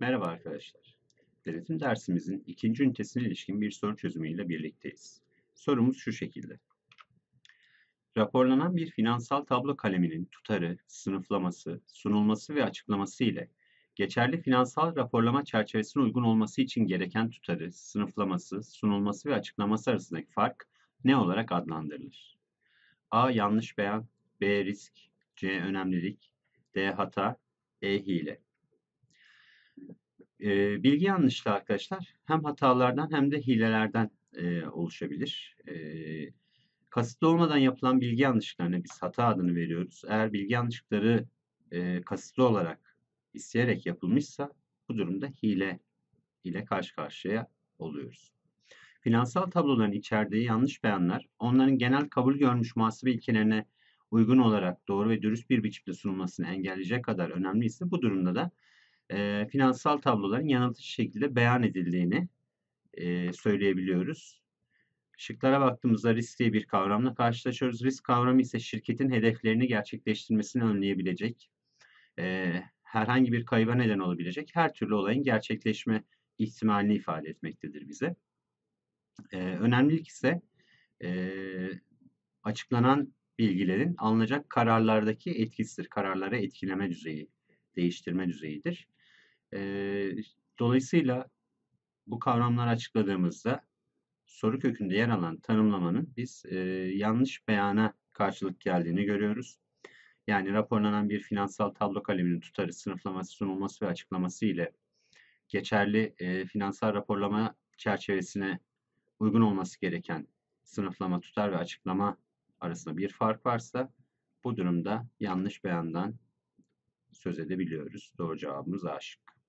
Merhaba arkadaşlar. Denetim dersimizin ikinci ünitesine ilişkin bir soru çözümüyle birlikteyiz. Sorumuz şu şekilde. Raporlanan bir finansal tablo kaleminin tutarı, sınıflaması, sunulması ve açıklaması ile geçerli finansal raporlama çerçevesine uygun olması için gereken tutarı, sınıflaması, sunulması ve açıklaması arasındaki fark ne olarak adlandırılır? A. Yanlış beyan B. Risk C. Önemlilik D. Hata E. Hile e, bilgi yanlışlığı arkadaşlar hem hatalardan hem de hilelerden e, oluşabilir. E, kasıtlı olmadan yapılan bilgi yanlışlıklarına biz hata adını veriyoruz. Eğer bilgi yanlışlıkları e, kasıtlı olarak isteyerek yapılmışsa bu durumda hile ile karşı karşıya oluyoruz. Finansal tabloların içerdiği yanlış beyanlar onların genel kabul görmüş muhasebe ilkelerine uygun olarak doğru ve dürüst bir biçimde sunulmasını engelleyecek kadar önemliyse bu durumda da e, finansal tabloların yanıltıcı şekilde beyan edildiğini e, söyleyebiliyoruz. Şıklara baktığımızda risk diye bir kavramla karşılaşıyoruz. Risk kavramı ise şirketin hedeflerini gerçekleştirmesini önleyebilecek, e, herhangi bir kayba neden olabilecek her türlü olayın gerçekleşme ihtimalini ifade etmektedir bize. E, önemlilik ise e, açıklanan bilgilerin alınacak kararlardaki etkisidir. Kararlara etkileme düzeyi, değiştirme düzeyidir. E, dolayısıyla bu kavramları açıkladığımızda soru kökünde yer alan tanımlamanın biz e, yanlış beyana karşılık geldiğini görüyoruz. Yani raporlanan bir finansal tablo kaleminin tutarı, sınıflaması, sunulması ve açıklaması ile geçerli e, finansal raporlama çerçevesine uygun olması gereken sınıflama, tutar ve açıklama arasında bir fark varsa bu durumda yanlış beyandan söz edebiliyoruz. Doğru cevabımız A şıkkı.